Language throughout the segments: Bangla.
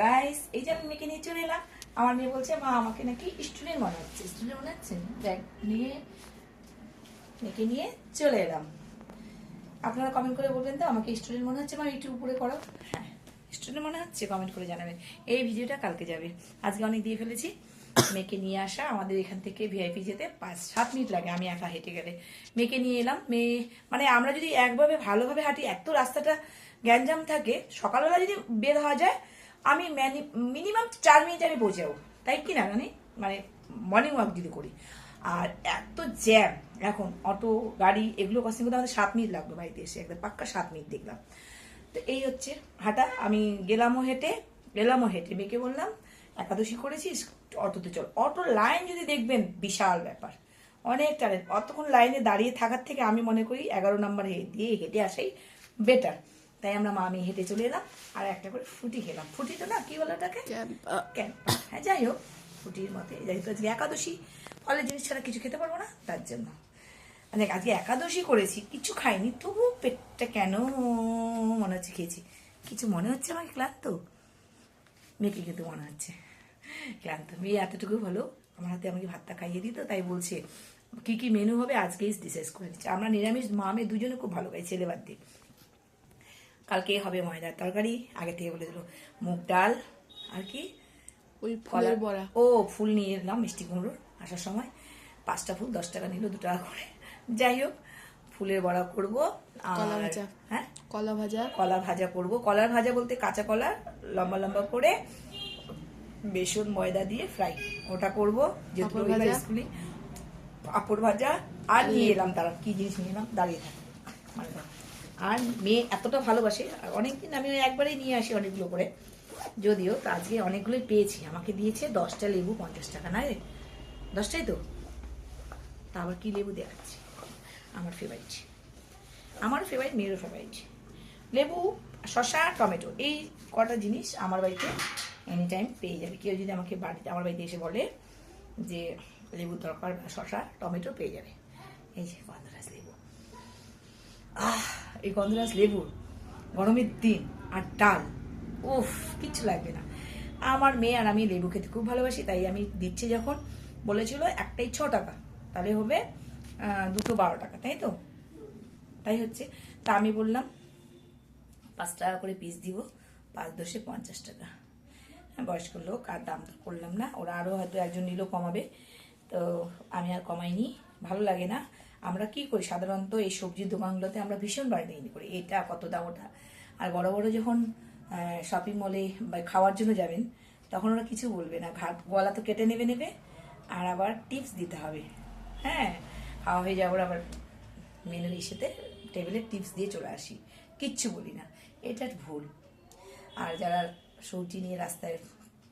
গাইস এই যে আমি মেয়েকে নিয়ে চলে এলাম, আমার মেয়ে বলছে, মা, আমাকে নাকি স্টুডেন্ট মনে হচ্ছে স্টুডেন্ট মনে হচ্ছে ব্যাগ নিয়ে, মেয়েকে নিয়ে চলে এলাম। আপনারা কমেন্ট করে বলবেন তো, আমাকে স্টুডেন্ট মনে হচ্ছে মা, একটু উপরে করো। হ্যাঁ স্টুডেন্ট মনে হচ্ছে কমেন্ট করে জানাবেন এই ভিডিওটা কালকে যাবে। আজকে অনেক দিয়ে ফেলেছি। মেয়েকে নিয়ে আসা, আমাদের এখান থেকে ভিআইপি যেতে পাঁচ সাত মিনিট লাগে, আমি একা হেঁটে গেলে। মেয়েকে নিয়ে এলাম, মেয়ে মানে আমরা যদি একভাবে ভালোভাবে হাঁটি, এত রাস্তাটা গ্যাঞ্জাম থাকে, সকালবেলা যদি বের হওয়া যায় আমি মিনিমাম চার মিনিট আমি যাব তাই কি না মানে মানে মর্নিং ওয়াক যদি করি। আর এত জ্যাম এখন অটো, গাড়ি, এগুলো কষ্ট করতে আমাদের সাত মিনিট লাগবে বাড়িতে এসে, একদম পাক্কা সাত মিনিট দেখলাম। তো এই হচ্ছে হাঁটা, আমি গেলামও হেঁটে গেলামও হেঁটে, মেয়েকে বললাম, একাদশী করেছিস? অটোতে চল। অটো লাইন যদি দেখবেন, বিশাল ব্যাপার। অনেক টাইম অতক্ষণ লাইনে দাঁড়িয়ে থাকার থেকে আমি মনে করি এগারো নম্বর দিয়ে হেঁটে আসাই বেটার তাই আমরা মা আমি হেঁটে চলে এলাম আর একটা করে ফুটি খেলাম। ফুটি তো না কি বলো ওটাকে? হ্যাঁ যাই হোক ফুটির মতে যাই হোক আজকে একাদশী ফলের জিনিস ছাড়া কিছু খেতে পারব না তার জন্য। মানে আজকে একাদশী করেছি কিছু খাইনি তবু পেটটা কেন মনে হচ্ছে খেয়েছি। কিছু মনে হচ্ছে আমাকে? ক্লান্ত? মেয়েকে কিন্তু মনে হচ্ছে। ক্লান্ত। মেয়ে এতটুকু হলো আমার হাতে আমাকে ভাতটা খাইয়ে দিত তাই বলছে কি কি মেনু হবে আজকেই ডিসাইড করে দিচ্ছে। আমরা নিরামিষ মা আমি দুজনে খুব ভালো খাই ছেলে বাদ দিয়ে। কালকে হবে ময়দার তরকারি আগে থেকে বলে দিল। মুগ ডাল আর কি? ওই ফলের বড়া। ও ফুল নিয়ে এলাম মিষ্টি কুমড়োর আসার সময়। পাঁচটা ফুল দশ টাকা নিল দু টাকা করে। যাই হোক ফুলের বড়া করব কলা আর ভাজা। হ্যাঁ? কলা ভাজা। কলা ভাজা করব। কলার ভাজা বলতে কাঁচা কলা লম্বা লম্বা করে বেসন ময়দা দিয়ে ফ্রাই। ওটা করব যেহেতু পাঁপড় রবিবার ভাজা। স্কুলে। পাঁপড় ভাজা আর নিয়ে এলাম তারা কি জিনিস নিয়ে এলাম? দাঁড়িয়ে থাকে। মানে। আর মেয়ে এতটা ভালোবাসে অনেকদিন আমি একবারেই নিয়ে আসি অনেকগুলো করে। যদিও তা আজকে অনেকগুলোই পেয়েছি, আমাকে দিয়েছে দশটা লেবু, পঞ্চাশ টাকা, না রে? দশটাই তো? তা আবার কি লেবু দেখাচ্ছি? আমার ফেভারিট আমার ফেভারিট মেয়েরও ফেভারিট লেবু শশা টমেটো, এই কটা জিনিস আমার বাড়িতে এনি টাইম পেয়ে যাবে। কেউ যদি আমাকে বাড়িতে, আমার বাড়িতে এসে বলে যে লেবু দরকার শশা টমেটো পেয়ে যাবে। এই যে গন্ধরাজ লেবু। আহ এই গন্ধরাজ লেবু গরমের দিন আর ডাল উফ কিচ্ছু লাগবে না। আমার মেয়ে আর আমি লেবু খেতে খুব ভালোবাসি তাই আমি দিচ্ছি যখন বলেছিল একটাই ছ টাকা তাহলে হবে দুটো বারো টাকা তাই তো? তাই হচ্ছে তা আমি বললাম পাঁচ টাকা করে পিস দিব পাঁচ দশে পঞ্চাশ টাকা। হ্যাঁ, বয়স্ক লোক আর দাম তো করলাম না ওরা আরও হয়তো একজন নিলেও কমাবে তো আমি আর কমাইনি ভালো লাগে না। আমরা কি করি? সাধারণত এই সবজির দোকানগুলোতে আমরা ভীষণ বার্গেনিং করি। এটা কত দাম ওটা? আর বড় বড় যখন শপিং মলে বা খাওয়ার জন্য যাবেন, তখন ওরা কিছু বলবে না। ঘাট, গলা তো কেটে নেবে নেবে, আর আবার টিপস দিতে হবে। হ্যাঁ খাওয়া হয়ে যাওয়ার আবার মেনুর ইসেতে টেবিলে টিপস দিয়ে চলে আসি। কিচ্ছু বলি না। এটা ভুল। আর যারা সবজি নিয়ে রাস্তায়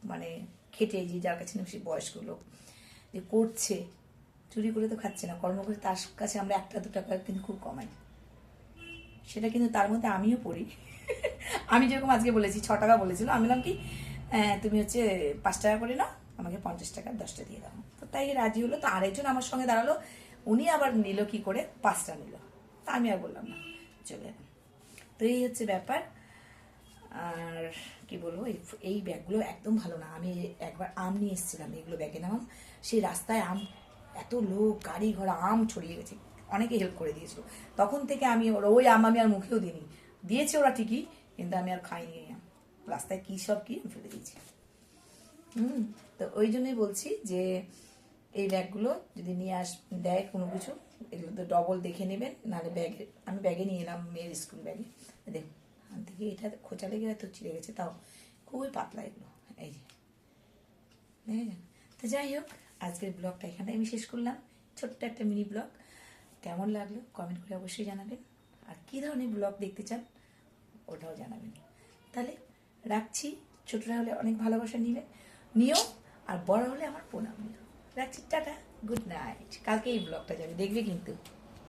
মানে খেটে যে যার কাছে বয়স্ক লোক, যে করছে চুরি করে তো খাচ্ছে না। কর্ম করে তার কাছে আমরা একটা দু টাকা কিন্তু খুব কমাই। সেটা কিন্তু তার মধ্যে আমিও পড়ি। আমি যেরকম আজকে বলেছি, ছ টাকা বলেছিল। আমি বললাম কি তুমি হচ্ছে পাঁচ টাকা করে নাও, আমাকে পঞ্চাশ টাকা দশটা দিয়ে দাও। তো তাই রাজি হলো। তো আরেকজন আমার সঙ্গে দাঁড়াল। উনি আবার নিল কি করে? পাঁচটা নিল। তা আমি আর বললাম না, চলে তো এই হচ্ছে ব্যাপার। আর কি বলব, এই এই ব্যাগগুলো একদম ভালো না। আমি একবার আম নিয়ে এসেছিলাম, এগুলো ব্যাগে নামাম সেই রাস্তায় আম এত লোক, গাড়ি ঘোড়া, আম ছড়িয়ে গেছে। অনেকে হেল্প করে দিয়েছিল। তখন থেকে আমি ওরা, ওই আম আমি আর মুখেও দিইনি। দিয়েছে ওরা ঠিকই, কিন্তু আমি আর খাইনি। আম রাস্তায় কী সব কী আমি ফেলে দিয়েছি। হুম, তো ওই জন্যই বলছি যে, এই ব্যাগগুলো যদি নিয়ে আস, দেয় কোনো কিছু, এগুলো তো ডবল দেখে নেবেন, নাহলে ব্যাগে আমি ব্যাগে নিয়ে এলাম মেয়ের স্কুল ব্যাগে দেখ ওখান থেকে এটা খোঁচা লেগে হয়তো চিড়ে গেছে, তাও খুবই পাতলা এগুলো। এই যে তো যাই হোক। আজকের ব্লগটা এখানে আমি শেষ করলাম। ছোট্ট একটা মিনি ব্লগ। কেমন লাগল কমেন্ট করে অবশ্যই জানাবেন। আর কী ধরনের ব্লগ দেখতে চান, ওটাও জানাবেন। তাহলে রাখছি। ছোটরা হলে অনেক ভালোবাসা নিবে। নিও, আর বড় হলে আমার প্রণাম নিও। রাখছি, টাটা, গুড নাইট। কালকে এই ব্লগটা যাবে, দেখবে কিন্তু।